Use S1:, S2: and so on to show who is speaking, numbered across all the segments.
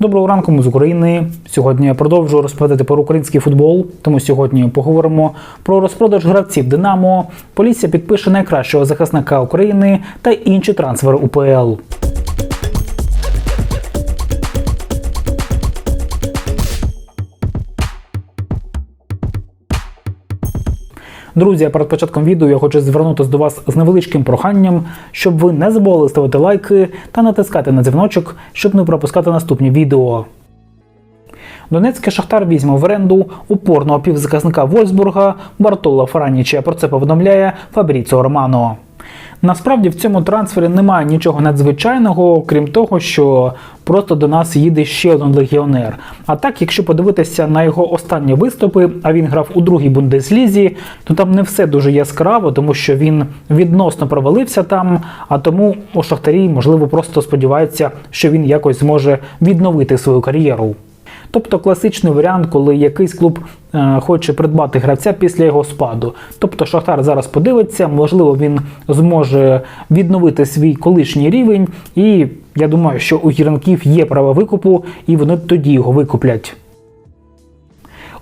S1: Доброго ранку, ми з України. Сьогодні я продовжую розповідати про український футбол. Тому сьогодні поговоримо про розпродаж гравців Динамо. Поліція підпише найкращого захисника України та інші трансфери УПЛ. Друзі, перед початком відео я хочу звернутися до вас з невеличким проханням, щоб ви не забували ставити лайки та натискати на дзвіночок, щоб не пропускати наступні відео. Донецький Шахтар візьме в оренду упорного півзахисника Вольсбурга Бартола Франіча. Про це повідомляє Фабріціо Романо. Насправді в цьому трансфері немає нічого надзвичайного, крім того, що просто до нас їде ще один легіонер. А так, якщо подивитися на його останні виступи, а він грав у другій бундеслізі, то там не все дуже яскраво, тому що він відносно провалився там. А тому у Шахтарі, можливо, просто сподіваються, що він якось зможе відновити свою кар'єру. Тобто класичний варіант, коли якийсь клуб е, хоче придбати гравця після його спаду. Тобто Шахтар зараз подивиться, можливо, він зможе відновити свій колишній рівень, і я думаю, що у гірників є право викупу, і вони тоді його викуплять.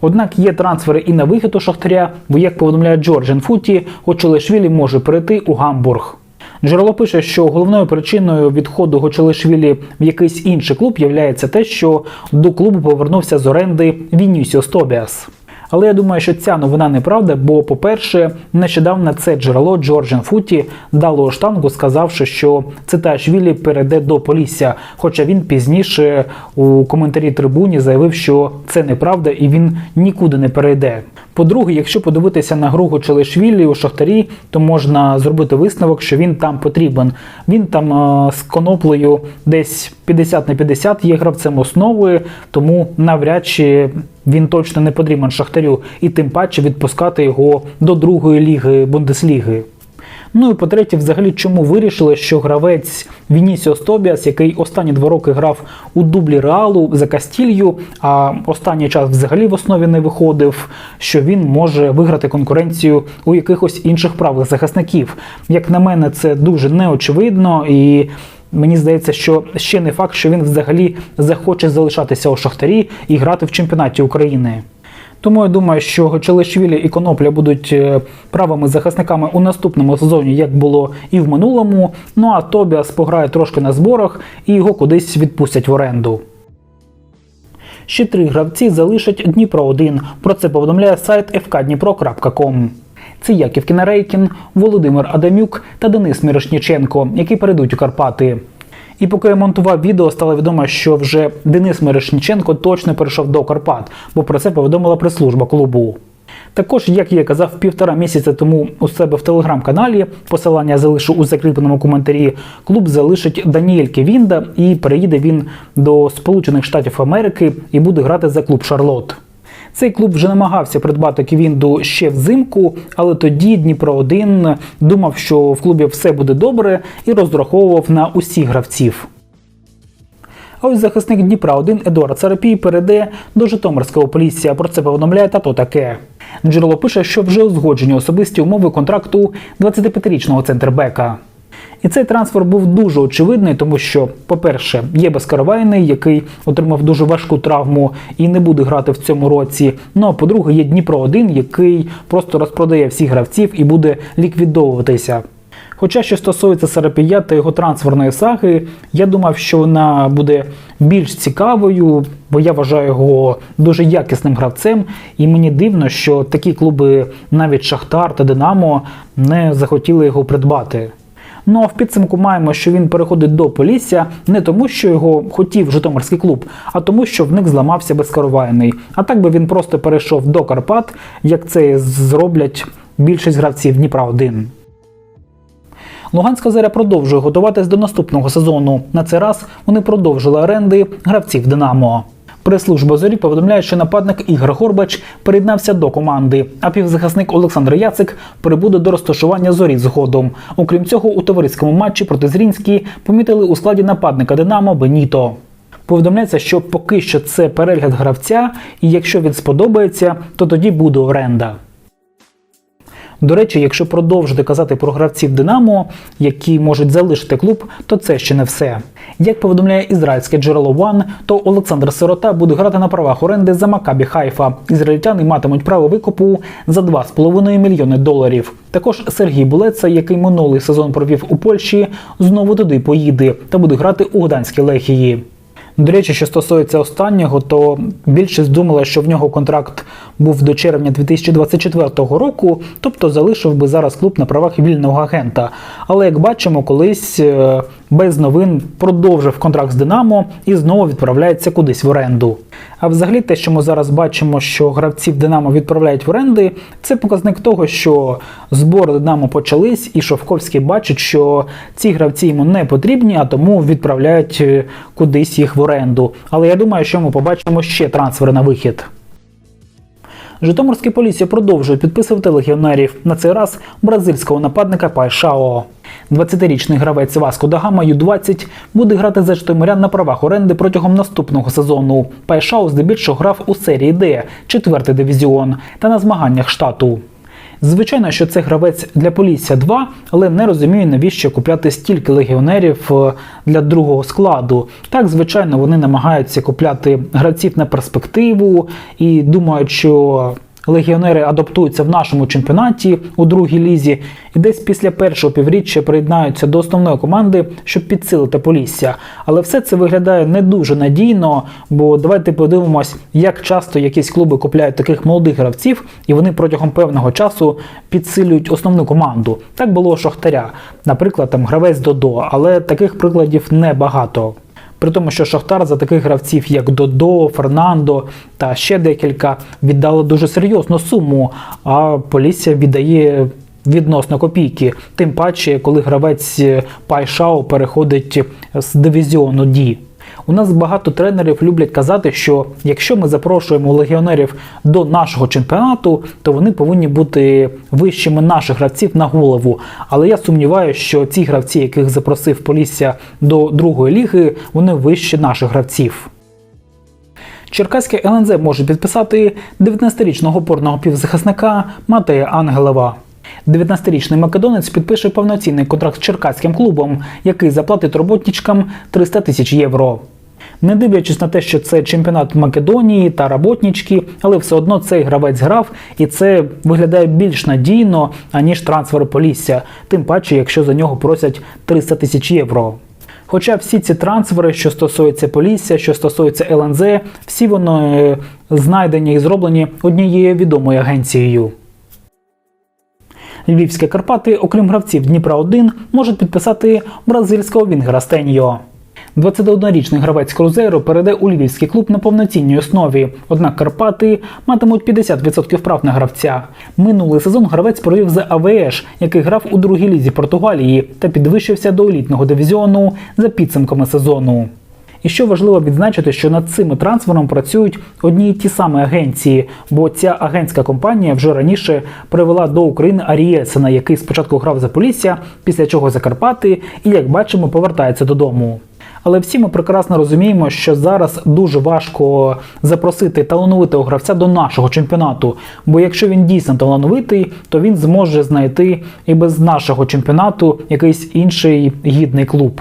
S1: Однак є трансфери і на вихід у Шахтаря, бо, як повідомляє Джорджен Футі, Очелешвілі може перейти у Гамбург. Джерело пише, що головною причиною відходу Гочелешвілі в якийсь інший клуб є те, що до клубу повернувся з оренди Вінісіос Тобіас. Але я думаю, що ця новина неправда, бо, по-перше, нещодавно це джерело Джорджен Футі дало штангу, сказавши, що Циташвілі перейде до Полісся. Хоча він пізніше у коментарі трибуні заявив, що це неправда і він нікуди не перейде. По-друге, якщо подивитися на гру Гочелишвілі у Шахтарі, то можна зробити висновок, що він там потрібен. Він там е з коноплею десь 50 на 50 є гравцем основи, тому навряд чи він точно не потрібен Шахтарю, і тим паче відпускати його до другої ліги Бундесліги. Ну і по-третє, взагалі, чому вирішили, що гравець Вінісіос Тобіас, який останні два роки грав у дублі Реалу за Кастілью, а останній час взагалі в основі не виходив, що він може виграти конкуренцію у якихось інших правих захисників. Як на мене, це дуже неочевидно і. Мені здається, що ще не факт, що він взагалі захоче залишатися у Шахтарі і грати в чемпіонаті України. Тому я думаю, що Челешвілі і Конопля будуть е, правими захисниками у наступному сезоні, як було і в минулому. Ну а Тобіас пограє трошки на зборах і його кудись відпустять в оренду. Ще три гравці залишать Дніпро 1 Про це повідомляє сайт fkdnipro.com. Яків Кінарейкін, Володимир Адамюк та Денис Мірошніченко, які перейдуть у Карпати. І поки я монтував відео, стало відомо, що вже Денис Мирошніченко точно перейшов до Карпат, бо про це повідомила прес-служба клубу. Також, як я казав півтора місяця тому у себе в телеграм-каналі, посилання залишу у закріпленому коментарі. Клуб залишить Даніель Кевінда і переїде він до Сполучених Штатів Америки і буде грати за клуб Шарлот. Цей клуб вже намагався придбати Ківінду ще взимку, але тоді Дніпро 1 думав, що в клубі все буде добре і розраховував на усіх гравців. А ось захисник Дніпра 1 Едуард Царапій перейде до Житомирського поліція. Про це повідомляє тато таке. Джерело пише, що вже узгоджені особисті умови контракту 25-річного центрбека. І цей трансфер був дуже очевидний, тому що, по-перше, є Безкаравайний, який отримав дуже важку травму і не буде грати в цьому році. Ну а по-друге, є Дніпро 1 який просто розпродає всіх гравців і буде ліквідовуватися. Хоча, що стосується Сарапія та його трансферної саги, я думав, що вона буде більш цікавою, бо я вважаю його дуже якісним гравцем, і мені дивно, що такі клуби, навіть Шахтар та Динамо, не захотіли його придбати. Ну а в підсумку маємо, що він переходить до Полісся не тому, що його хотів Житомирський клуб, а тому, що в них зламався безкарувайний. А так би він просто перейшов до Карпат, як це зроблять більшість гравців Дніпра 1 Луганська заря продовжує готуватись до наступного сезону. На цей раз вони продовжили оренди гравців Динамо. Прес-служба зорі повідомляє, що нападник Ігор Горбач приєднався до команди, а півзахисник Олександр Яцик прибуде до розташування зорі згодом. Окрім цього, у товариському матчі проти Зрінській помітили у складі нападника Динамо Беніто. Повідомляється, що поки що це перегляд гравця, і якщо він сподобається, то тоді буде оренда. До речі, якщо продовжити казати про гравців Динамо, які можуть залишити клуб, то це ще не все. Як повідомляє ізраїльське джерело One, то Олександр Сирота буде грати на правах оренди за Макабі Хайфа. Ізраїльтяни матимуть право викупу за 2,5 мільйони доларів. Також Сергій Булеца, який минулий сезон провів у Польщі, знову туди поїде та буде грати у Гданській Лехії. До речі, що стосується останнього, то більшість думала, що в нього контракт був до червня 2024 року, тобто залишив би зараз клуб на правах вільного агента. Але як бачимо, колись е, без новин продовжив контракт з Динамо і знову відправляється кудись в оренду. А взагалі, те, що ми зараз бачимо, що гравців Динамо відправляють в оренди, це показник того, що збори Динамо почались, і Шовковський бачить, що ці гравці йому не потрібні, а тому відправляють е, кудись їх в оренду. Але я думаю, що ми побачимо ще трансфери на вихід. Житомирські поліція продовжує підписувати легіонерів. На цей раз бразильського нападника Пайшао. 20-річний гравець Васко Дагама Ю-20 буде грати за Житомирян на правах оренди протягом наступного сезону. Пайшао здебільшого грав у серії Д, четвертий дивізіон, та на змаганнях штату. Звичайно, що це гравець для Полісся 2, але не розумію, навіщо купляти стільки легіонерів е, для другого складу. Так, звичайно, вони намагаються купляти гравців на перспективу і думають, що легіонери адаптуються в нашому чемпіонаті у другій лізі, і десь після першого півріччя приєднаються до основної команди, щоб підсилити Полісся. Але все це виглядає не дуже надійно, бо давайте подивимось, як часто якісь клуби купляють таких молодих гравців, і вони протягом певного часу підсилюють основну команду. Так було у Шахтаря, наприклад, там гравець Додо, але таких прикладів небагато. При тому, що Шахтар за таких гравців, як Додо, Фернандо та ще декілька, віддали дуже серйозну суму, а Полісся віддає відносно копійки. Тим паче, коли гравець Пайшау переходить з дивізіону Ді. У нас багато тренерів люблять казати, що якщо ми запрошуємо легіонерів до нашого чемпіонату, то вони повинні бути вищими наших гравців на голову. Але я сумніваюся, що ці гравці, яких запросив Полісся до другої ліги, вони вищі наших гравців. Черкаське ЛНЗ може підписати 19-річного опорного півзахисника Матея Ангелева. 19-річний македонець підпише повноцінний контракт з черкаським клубом, який заплатить роботничкам 300 тисяч євро. Не дивлячись на те, що це чемпіонат Македонії та роботнички, але все одно цей гравець грав, і це виглядає більш надійно, аніж трансфер Полісся, тим паче, якщо за нього просять 300 тисяч євро. Хоча всі ці трансфери, що стосуються Полісся, що стосуються ЛНЗ, всі вони знайдені і зроблені однією відомою агенцією. Львівські Карпати, окрім гравців Дніпра 1 можуть підписати бразильського Вінгера Стеньо. 21-річний гравець Крузейро перейде у львівський клуб на повноцінній основі. Однак Карпати матимуть 50% прав на гравця. Минулий сезон гравець провів за АВЕШ, який грав у другій лізі Португалії та підвищився до елітного дивізіону за підсумками сезону. І що важливо відзначити, що над цими трансфером працюють одні й ті самі агенції, бо ця агентська компанія вже раніше привела до України Арієсена, який спочатку грав за Полісся, після чого за Карпати, і як бачимо, повертається додому. Але всі ми прекрасно розуміємо, що зараз дуже важко запросити талановитого гравця до нашого чемпіонату. Бо якщо він дійсно талановитий, то він зможе знайти і без нашого чемпіонату якийсь інший гідний клуб.